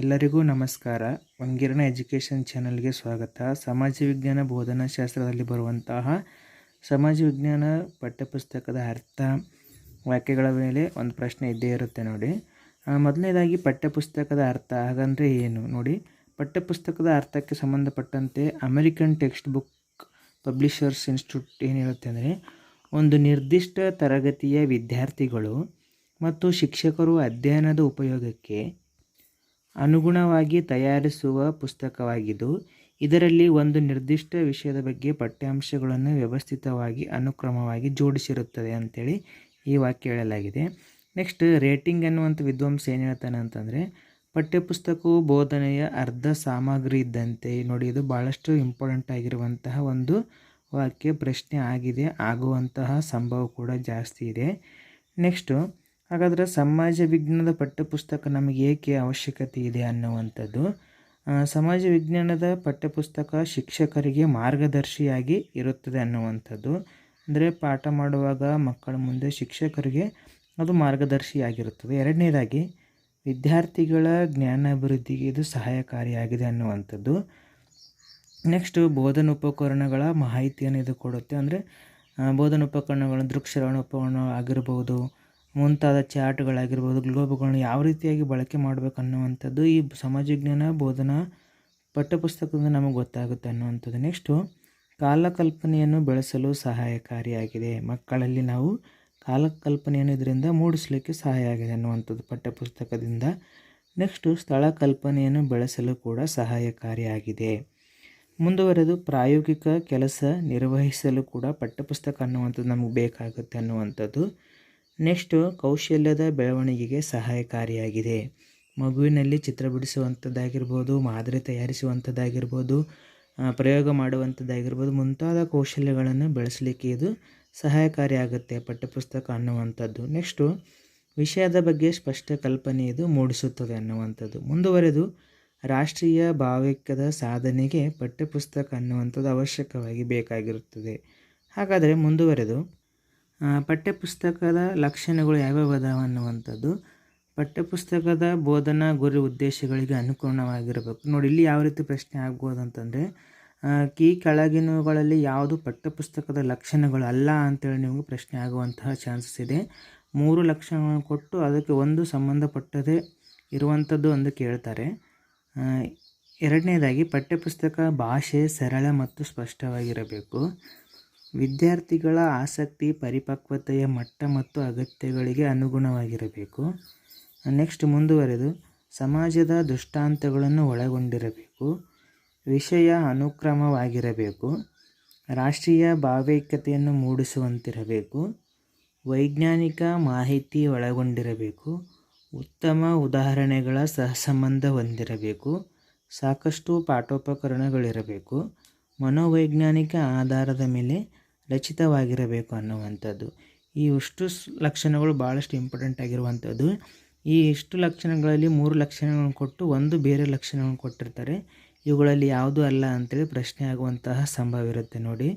ಎಲ್ಲರಿಗೂ ನಮಸ್ಕಾರ. ವಂಗಿರಣ ಎಜುಕೇಷನ್ ಚಾನಲ್ಗೆ ಸ್ವಾಗತ. ಸಮಾಜ ವಿಜ್ಞಾನ ಬೋಧನಾಶಾಸ್ತ್ರದಲ್ಲಿ ಬರುವಂತಹ ಸಮಾಜ ವಿಜ್ಞಾನ ಪಠ್ಯಪುಸ್ತಕದ ಅರ್ಥ ವಾಕ್ಯಗಳ ಮೇಲೆ ಒಂದು ಪ್ರಶ್ನೆ ಇದ್ದೇ ಇರುತ್ತೆ ನೋಡಿ. ಮೊದಲನೇದಾಗಿ ಪಠ್ಯಪುಸ್ತಕದ ಅರ್ಥ ಹಾಗಂದರೆ ಏನು ನೋಡಿ. ಪಠ್ಯಪುಸ್ತಕದ ಅರ್ಥಕ್ಕೆ ಸಂಬಂಧಪಟ್ಟಂತೆ American text book publishers institute ಏನು ಹೇಳುತ್ತೆ ಅಂದರೆ, ಒಂದು ನಿರ್ದಿಷ್ಟ ತರಗತಿಯ ವಿದ್ಯಾರ್ಥಿಗಳು ಮತ್ತು ಶಿಕ್ಷಕರು ಅಧ್ಯಯನದ ಉಪಯೋಗಕ್ಕೆ ಅನುಗುಣವಾಗಿ ತಯಾರಿಸುವ ಪುಸ್ತಕವಾಗಿದ್ದು, ಇದರಲ್ಲಿ ಒಂದು ನಿರ್ದಿಷ್ಟ ವಿಷಯದ ಬಗ್ಗೆ ಪಠ್ಯಾಂಶಗಳನ್ನು ವ್ಯವಸ್ಥಿತವಾಗಿ ಅನುಕ್ರಮವಾಗಿ ಜೋಡಿಸಿರುತ್ತದೆ ಅಂಥೇಳಿ ಈ ವಾಕ್ಯ ಹೇಳಲಾಗಿದೆ ನೆಕ್ಸ್ಟ್, ರೇಟಿಂಗ್ ಅನ್ನುವಂಥ ವಿದ್ವಾಂಸ ಏನು ಹೇಳ್ತಾನೆ ಅಂತಂದರೆ, ಪಠ್ಯಪುಸ್ತಕವು ಬೋಧನೆಯ ಅರ್ಧ ಸಾಮಗ್ರಿ ಇದ್ದಂತೆ ನೋಡಿ, ಇದು ಭಾಳಷ್ಟು ಇಂಪಾರ್ಟೆಂಟ್ ಆಗಿರುವಂತಹ ಒಂದು ವಾಕ್ಯ, ಪ್ರಶ್ನೆ ಆಗಿದೆ, ಆಗುವಂತಹ ಸಂಭವ ಕೂಡ ಜಾಸ್ತಿ ಇದೆ. ನೆಕ್ಸ್ಟು ಹಾಗಾದರೆ ಸಮಾಜ ವಿಜ್ಞಾನದ ಪಠ್ಯಪುಸ್ತಕ ನಮಗೆ ಏಕೆ ಅವಶ್ಯಕತೆ ಇದೆ ಅನ್ನುವಂಥದ್ದು ಸಮಾಜ ವಿಜ್ಞಾನದ ಪಠ್ಯಪುಸ್ತಕ ಶಿಕ್ಷಕರಿಗೆ ಮಾರ್ಗದರ್ಶಿಯಾಗಿ ಇರುತ್ತದೆ ಅನ್ನುವಂಥದ್ದು. ಅಂದರೆ ಪಾಠ ಮಾಡುವಾಗ ಮಕ್ಕಳ ಮುಂದೆ ಶಿಕ್ಷಕರಿಗೆ ಅದು ಮಾರ್ಗದರ್ಶಿಯಾಗಿರುತ್ತದೆ. ಎರಡನೇದಾಗಿ, ವಿದ್ಯಾರ್ಥಿಗಳ ಜ್ಞಾನಾಭಿವೃದ್ಧಿಗೆ ಇದು ಸಹಾಯಕಾರಿಯಾಗಿದೆ ಅನ್ನುವಂಥದ್ದು. ನೆಕ್ಸ್ಟು ಬೋಧನ ಉಪಕರಣಗಳ ಮಾಹಿತಿಯನ್ನು ಇದು ಕೊಡುತ್ತೆ. ಅಂದರೆ ಬೋಧನೋಪಕರಣಗಳು ದೃಕ್ಶ್ರವಣ ಉಪಕರಣ ಆಗಿರ್ಬೋದು ಮುಂತಾದ ಚಾರ್ಟ್ಗಳಾಗಿರ್ಬೋದು, ಗ್ಲೋಬ್ಗಳನ್ನ ಯಾವ ರೀತಿಯಾಗಿ ಬಳಕೆ ಮಾಡಬೇಕು ಅನ್ನುವಂಥದ್ದು ಈ ಸಮಾಜ ವಿಜ್ಞಾನ ಬೋಧನಾ ಪಠ್ಯಪುಸ್ತಕದಿಂದ ನಮಗೆ ಗೊತ್ತಾಗುತ್ತೆ ಅನ್ನುವಂಥದ್ದು. ನೆಕ್ಸ್ಟು ಕಾಲಕಲ್ಪನೆಯನ್ನು ಬೆಳೆಸಲು ಸಹಾಯಕಾರಿಯಾಗಿದೆ. ಮಕ್ಕಳಲ್ಲಿ ನಾವು ಕಾಲಕಲ್ಪನೆಯನ್ನು ಇದರಿಂದ ಮೂಡಿಸಲಿಕ್ಕೆ ಸಹಾಯ ಆಗಿದೆ ಅನ್ನುವಂಥದ್ದು ಪಠ್ಯಪುಸ್ತಕದಿಂದ. ನೆಕ್ಸ್ಟು ಸ್ಥಳ ಕಲ್ಪನೆಯನ್ನು ಬೆಳೆಸಲು ಕೂಡ ಸಹಾಯಕಾರಿಯಾಗಿದೆ. ಮುಂದುವರೆದು ಪ್ರಾಯೋಗಿಕ ಕೆಲಸ ನಿರ್ವಹಿಸಲು ಕೂಡ ಪಠ್ಯಪುಸ್ತಕ ಅನ್ನುವಂಥದ್ದು ನಮಗೆ ಬೇಕಾಗುತ್ತೆ ಅನ್ನುವಂಥದ್ದು. ನೆಕ್ಸ್ಟು ಕೌಶಲ್ಯದ ಬೆಳವಣಿಗೆಗೆ ಸಹಾಯಕಾರಿಯಾಗಿದೆ. ಮಗುವಿನಲ್ಲಿ ಚಿತ್ರ ಬಿಡಿಸುವಂಥದ್ದಾಗಿರ್ಬೋದು, ಮಾದರಿ ತಯಾರಿಸುವಂಥದ್ದಾಗಿರ್ಬೋದು ಪ್ರಯೋಗ ಮಾಡುವಂಥದ್ದಾಗಿರ್ಬೋದು, ಮುಂತಾದ ಕೌಶಲ್ಯಗಳನ್ನು ಬೆಳೆಸಲಿಕ್ಕೆ ಇದು ಸಹಾಯಕಾರಿಯಾಗುತ್ತೆ, ಪಠ್ಯಪುಸ್ತಕ ಅನ್ನುವಂಥದ್ದು. ನೆಕ್ಸ್ಟು ವಿಷಯದ ಬಗ್ಗೆ ಸ್ಪಷ್ಟ ಕಲ್ಪನೆ ಇದು ಮೂಡಿಸುತ್ತದೆ ಅನ್ನುವಂಥದ್ದು. ಮುಂದುವರೆದು, ರಾಷ್ಟ್ರೀಯ ಭಾವೈಕ್ಯದ ಸಾಧನೆಗೆ ಪಠ್ಯಪುಸ್ತಕ ಅನ್ನುವಂಥದ್ದು ಅವಶ್ಯಕವಾಗಿ ಬೇಕಾಗಿರುತ್ತದೆ. ಹಾಗಾದರೆ ಮುಂದುವರೆದು ಪಠ್ಯಪುಸ್ತಕದ ಲಕ್ಷಣಗಳು ಯಾವ್ಯಾವ ಅದಾವ ಅನ್ನುವಂಥದ್ದು. ಪಠ್ಯಪುಸ್ತಕದ ಬೋಧನಾ ಗುರಿ ಉದ್ದೇಶಗಳಿಗೆ ಅನುಗುಣವಾಗಿರಬೇಕು. ನೋಡಿ, ಇಲ್ಲಿ ಯಾವ ರೀತಿ ಪ್ರಶ್ನೆ ಆಗ್ಬೋದು ಅಂತಂದರೆ ಕೀ ಕೆಳಗಿನವುಗಳಲ್ಲಿ ಯಾವುದು ಪಠ್ಯಪುಸ್ತಕದ ಲಕ್ಷಣಗಳು ಅಲ್ಲ ಅಂತೇಳಿ ನಿಮಗೆ ಪ್ರಶ್ನೆ ಆಗುವಂತಹ ಚಾನ್ಸಸ್ ಇದೆ. ಮೂರು ಲಕ್ಷಣಗಳನ್ನು ಕೊಟ್ಟು ಅದಕ್ಕೆ ಒಂದು ಸಂಬಂಧಪಟ್ಟದೇ ಇರುವಂಥದ್ದು ಒಂದು ಕೇಳ್ತಾರೆ. ಎರಡನೇದಾಗಿ ಪಠ್ಯಪುಸ್ತಕ ಭಾಷೆ ಸರಳ ಮತ್ತು ಸ್ಪಷ್ಟವಾಗಿರಬೇಕು. ವಿದ್ಯಾರ್ಥಿಗಳ ಆಸಕ್ತಿ, ಪರಿಪಕ್ವತೆಯ ಮಟ್ಟ ಮತ್ತು ಅಗತ್ಯಗಳಿಗೆ ಅನುಗುಣವಾಗಿರಬೇಕು. ನೆಕ್ಸ್ಟ್ ಮುಂದುವರೆದು, ಸಮಾಜದ ದೃಷ್ಟಾಂತಗಳನ್ನು ಒಳಗೊಂಡಿರಬೇಕು. ವಿಷಯ ಅನುಕ್ರಮವಾಗಿರಬೇಕು. ರಾಷ್ಟ್ರೀಯ ಭಾವೈಕ್ಯತೆಯನ್ನು ಮೂಡಿಸುವಂತಿರಬೇಕು. ವೈಜ್ಞಾನಿಕ ಮಾಹಿತಿ ಒಳಗೊಂಡಿರಬೇಕು. ಉತ್ತಮ ಉದಾಹರಣೆಗಳ ಸಹಸಂಬಂಧ ಹೊಂದಿರಬೇಕು. ಸಾಕಷ್ಟು ಪಾಠೋಪಕರಣಗಳಿರಬೇಕು. ಮನೋವೈಜ್ಞಾನಿಕ ಆಧಾರದ ಮೇಲೆ ರಚಿತವಾಗಿರಬೇಕು ಅನ್ನುವಂಥದ್ದು. ಈ ಇಷ್ಟು ಲಕ್ಷಣಗಳು ಭಾಳಷ್ಟು ಇಂಪಾರ್ಟೆಂಟ್ ಆಗಿರುವಂಥದ್ದು. ಈ ಇಷ್ಟು ಲಕ್ಷಣಗಳಲ್ಲಿ ಮೂರು ಲಕ್ಷಣಗಳನ್ನು ಕೊಟ್ಟು ಒಂದು ಬೇರೆ ಲಕ್ಷಣಗಳನ್ನು ಕೊಟ್ಟಿರ್ತಾರೆ. ಇವುಗಳಲ್ಲಿ ಯಾವುದೂ ಅಲ್ಲ ಅಂತೇಳಿ ಪ್ರಶ್ನೆ ಆಗುವಂತಹ ಸಂಭವ ಇರುತ್ತೆ ನೋಡಿ.